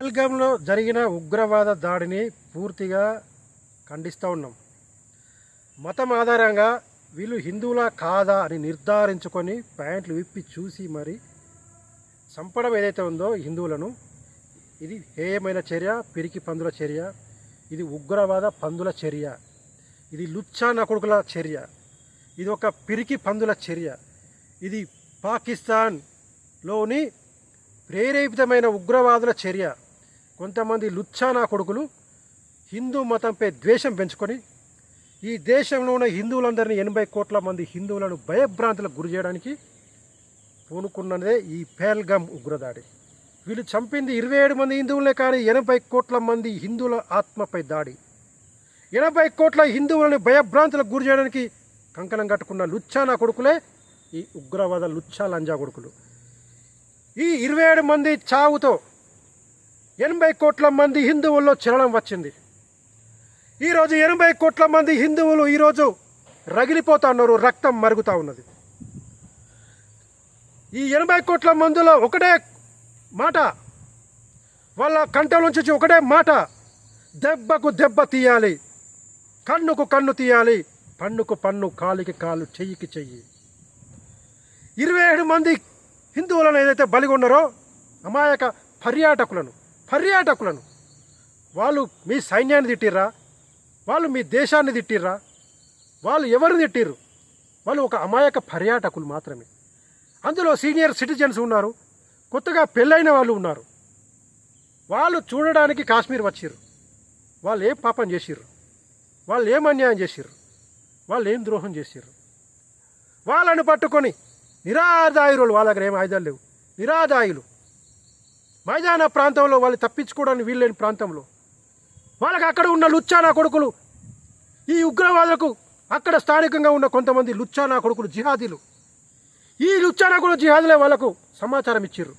పహల్గామ్లో జరిగిన ఉగ్రవాద దాడిని పూర్తిగా ఖండిస్తూ ఉన్నాం. మతం ఆధారంగా వీళ్ళు హిందువులా కాదా అని నిర్ధారించుకొని ప్యాంట్లు విప్పి చూసి మరి చంపడం ఏదైతే ఉందో హిందువులను ఇది హేయమైన చర్య పిరికి పందుల చర్య ఇది ఉగ్రవాద పందుల చర్య ఇది లుచ్చా నకుడుకుల చర్య ఇది ఒక పిరికి పందుల చర్య ఇది పాకిస్తాన్లోని ప్రేరేపితమైన ఉగ్రవాదుల చర్య కొంతమంది లుచ్చానా కొడుకులు హిందూ మతంపై ద్వేషం పెంచుకొని ఈ దేశంలో ఉన్న హిందువులందరినీ ఎనభై కోట్ల మంది హిందువులను భయభ్రాంతులకు గురి చేయడానికి పూనుకున్నదే ఈ పేల్గమ్ ఉగ్రదాడి. వీళ్ళు చంపింది ఇరవై ఏడు మంది హిందువులే కానీ ఎనభై కోట్ల మంది హిందువుల ఆత్మపై దాడి. ఎనభై కోట్ల హిందువులను భయభ్రాంతులకు గురి చేయడానికి కంకణం కట్టుకున్న లుచ్చానా కొడుకులే ఈ ఉగ్రవాద లుచ్చా లంజా కొడుకులు. ఈ ఇరవై ఏడు మంది చావుతో ఎనభై కోట్ల మంది హిందువుల్లో చలనం వచ్చింది. ఈరోజు ఎనభై కోట్ల మంది హిందువులు ఈరోజు రగిలిపోతా ఉన్నారు రక్తం మరుగుతూ ఉన్నది. ఈ ఎనభై కోట్ల మందిలో ఒకటే మాట వాళ్ళ కంట నుంచి వచ్చి ఒకటే మాట దెబ్బకు దెబ్బ తీయాలి కన్నుకు కన్ను తీయాలి పన్నుకు పన్ను కాలికి కాలు చెయ్యికి చెయ్యి. ఇరవై ఏడు మంది హిందువులను ఏదైతే బలిగొన్నారో అమాయక పర్యాటకులను పర్యాటకులను. వాళ్ళు మీ సైన్యాన్ని తిట్టిర్రా? వాళ్ళు మీ దేశాన్ని తిట్టిర్రా? వాళ్ళు ఎవరు తిట్టిర్రు? వాళ్ళు ఒక అమాయక పర్యాటకులు మాత్రమే. అందులో సీనియర్ సిటిజన్స్ ఉన్నారు. కొత్తగా పెళ్ళైన వాళ్ళు ఉన్నారు. వాళ్ళు చూడడానికి కాశ్మీర్ వచ్చిర్రు. వాళ్ళు ఏం పాపం చేసిర్రు? వాళ్ళు ఏం అన్యాయం చేసిర్రు? వాళ్ళు ఏం ద్రోహం చేసిర్రు? వాళ్ళని పట్టుకొని నిరాదాయులు వాళ్ళ. దగ్గర ఏం ఆయుధాలు లేవు. నిరాదాయులు మైదాన ప్రాంతంలో వాళ్ళు తప్పించుకోవడానికి వీల్లేని ప్రాంతంలో. వాళ్ళకి అక్కడ ఉన్న లుచ్చానా కొడుకులు ఈ ఉగ్రవాదులకు అక్కడ స్థానికంగా ఉన్న కొంతమంది లుచ్చానా కొడుకులు జిహాదీలు. ఈ లుచ్చానా కొడుకు జిహాదులే వాళ్ళకు సమాచారం ఇచ్చారు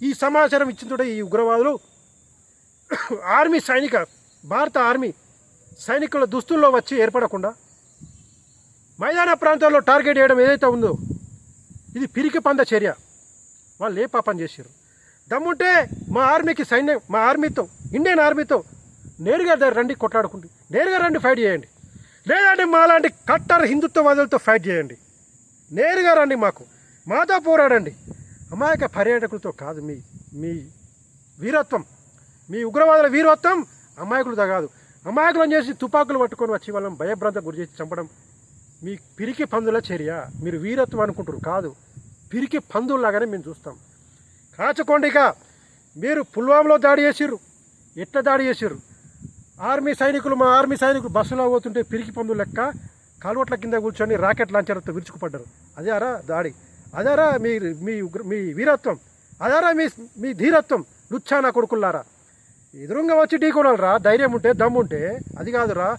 ఈ సమాచారం ఇచ్చిన ఈ ఉగ్రవాదులు ఆర్మీ సైనిక భారత ఆర్మీ సైనికుల దుస్తుల్లో వచ్చి ఏర్పడకుండా మైదాన ప్రాంతాల్లో టార్గెట్ చేయడం ఏదైతే ఉందో ఇది పిరికి పంద చర్య. వాళ్ళు ఏ పాపం చేశారు దమ్ముంటే మా ఆర్మీకి సైన్యం మా ఆర్మీతో ఇండియన్ ఆర్మీతో నేరుగా దగ్గర రండి కొట్లాడుకుండి. నేరుగా రండి ఫైట్ చేయండి. లేదంటే మాలాంటి కట్టర్ హిందుత్వవాదులతో ఫైట్ చేయండి. నేరుగా రండి మాకు. మాతో పోరాడండి. అమాయక పర్యాటకులతో కాదు మీ మీ వీరత్వం. మీ ఉగ్రవాదుల వీరత్వం అమాయకులతో కాదు. అమాయకులను చేసి తుపాకులు పట్టుకొని వచ్చి వాళ్ళని భయభ్రాంత గురి చేసి చంపడం మీ పిరికి పందుల చర్య. మీరు వీరత్వం అనుకుంటారు కాదు పిరికి పందుల్లాగానే మేము చూస్తాం. కాచకొండిక. మీరు పుల్వామాలో దాడి చేసిర్రు. ఎట్లా దాడి చేసిర్రు? ఆర్మీ సైనికులు మా ఆర్మీ సైనికులు బస్సులో పోతుంటే పిరికి పందులు లెక్క కాలువట్ల కింద కూర్చొని రాకెట్ లాంచర్తో విరుచుకుపడ్డారు. అదారా దాడి. అదేరా మీ మీ ఉగ్ర మీ వీరత్వం. అదేరా మీ మీ ధీరత్వం లుచ్చానా కొడుకుల్లారా. ఎదురుగా వచ్చి ఢీకొనాలరా ధైర్యం ఉంటే దమ్ముంటే అది కాదురా.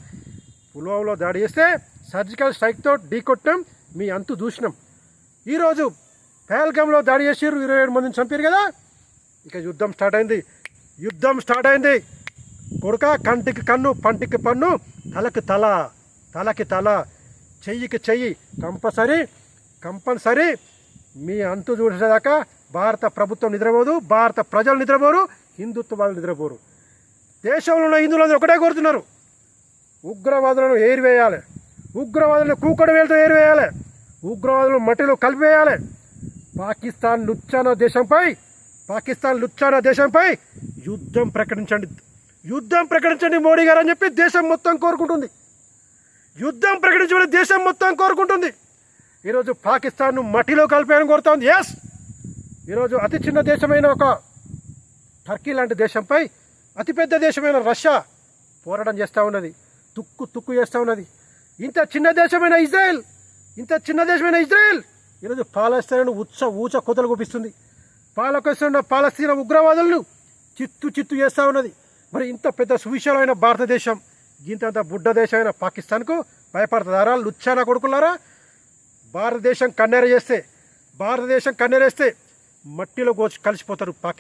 పుల్వామాలో దాడి చేస్తే సర్జికల్ స్ట్రైక్తో ఢీకొట్టం మీ అంతు దూషణం. ఈరోజు పహల్గామ్లో దాడి చేసిర్రు ఇరవై ఏడు మందిని చంపారు కదా? ఇక యుద్ధం స్టార్ట్ అయింది. యుద్ధం స్టార్ట్ అయింది. కొడుక కంటికి కన్ను పంటికి పన్ను తలకి తల తలకి తల చెయ్యికి చెయ్యి కంపల్సరీ కంపల్సరీ మీ అంతు చూసేదాకా భారత ప్రభుత్వం నిద్రపోదు భారత ప్రజలు నిద్రపోరు హిందుత్వ వాళ్ళు నిద్రపోరు. దేశంలో ఉన్న హిందువులందరూ ఒకటే కోరుతున్నారు. ఉగ్రవాదులను ఏరివేయాలి. ఉగ్రవాదులను కూకడు వేలతో ఏరివేయాలి. ఉగ్రవాదులను మట్టిలో కలిపివేయాలి పాకిస్తాన్ లుచ్చానా దేశంపై పాకిస్తాన్ లుచ్చానా దేశంపై యుద్ధం ప్రకటించండి. యుద్ధం ప్రకటించండి మోడీ గారు అని చెప్పి దేశం మొత్తం కోరుకుంటుంది. యుద్ధం ప్రకటించమని దేశం మొత్తం కోరుకుంటుంది. ఈరోజు పాకిస్తాన్ను మట్టిలో కలిపేయని కోరుతోంది. ఎస్ ఈరోజు అతి చిన్న దేశమైన ఒక టర్కీ లాంటి దేశంపై అతిపెద్ద దేశమైన రష్యా పోరాటం చేస్తూ ఉన్నది. తుక్కు తుక్కు చేస్తూ ఉన్నది. ఇంత చిన్న దేశమైన ఇజ్రాయెల్ ఇంత చిన్న దేశమైన ఇజ్రాయెల్ ఈరోజు పాలస్తీనాను ఉచ్చ ఊచ కొతలు గుపిస్తుంది పాలకొస్తున్న పాలస్తీన ఉగ్రవాదులను చిత్తు చిత్తు చేస్తూ ఉన్నది. మరి ఇంత పెద్ద సువిశాలమైన భారతదేశం ఇంతంత బుడ్డ దేశమైన పాకిస్తాన్కు భయపడతారా? లుచ్చానా కొడుకున్నారా భారతదేశం కన్నెర చేస్తే భారతదేశం కన్నెరేస్తే మట్టిలో కోచి కలిసిపోతారు పాకి